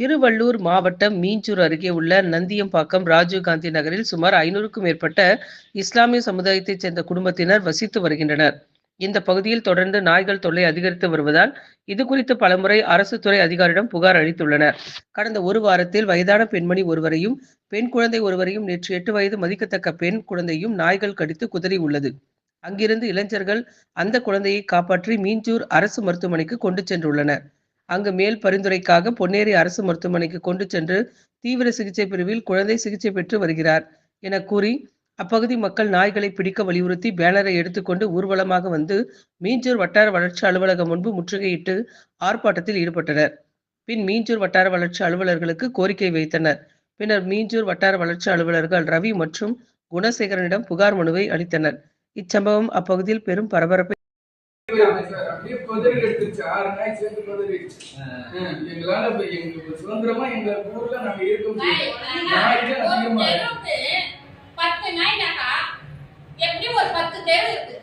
திருவள்ளூர் மாவட்டம் மீஞ்சூர் அருகே உள்ள நந்தியம்பாக்கம் ராஜீவ்காந்தி நகரில் சுமார் ஐநூறுக்கும் மேற்பட்ட இஸ்லாமிய சமுதாயத்தைச் சேர்ந்த குடும்பத்தினர் வசித்து வருகின்றனர். இந்த பகுதியில் தொடர்ந்து நாய்கள் தொல்லை அதிகரித்து வருவதால் இது குறித்து பலமுறை அரசு துறை அதிகாரியிடம் புகார் அளித்துள்ளனர். கடந்த ஒரு வாரத்தில் வயதான பெண்மணி ஒருவரையும் பெண் குழந்தை ஒருவரையும் நேற்று எட்டு வயது மதிக்கத்தக்க பெண் குழந்தையும் நாய்கள் கடித்து குதறி உள்ளது. அங்கிருந்து இளைஞர்கள் அந்த குழந்தையை காப்பாற்றி மீஞ்சூர் அரசு மருத்துவமனைக்கு கொண்டு சென்றுள்ளனர். அங்கு மேல் பரிந்துரைக்காக பொன்னேரி அரசு மருத்துவமனைக்கு கொண்டு சென்று தீவிர சிகிச்சை பிரிவில் குழந்தை சிகிச்சை பெற்று வருகிறார் என கூறி அப்பகுதி மக்கள் நாய்களை பிடிக்க வலியுறுத்தி பேனரை எடுத்துக்கொண்டு ஊர்வலமாக வந்து மீஞ்சூர் வட்டார வளர்ச்சி அலுவலகம் முன்பு முற்றுகையிட்டு ஆர்ப்பாட்டத்தில் ஈடுபட்டனர். பின் மீஞ்சூர் வட்டார வளர்ச்சி அலுவலர்களுக்கு கோரிக்கை வைத்தனர். பின்னர் மீஞ்சூர் வட்டார வளர்ச்சி அலுவலர்கள் ரவி மற்றும் குணசேகரனிடம் புகார் மனுவை அளித்தனர். இச்சம்பவம் அப்பகுதியில் பெரும் பரபரப்பை அப்படியே பதறி ஆறு நாய் சேர்ந்து பதறிடுச்சு எங்களால எங்க சுதந்திரமா எங்க ஊர்ல நாங்க இருக்க முடியும் பத்து நாய் எப்படி ஒரு பத்து தேவை இருக்கு.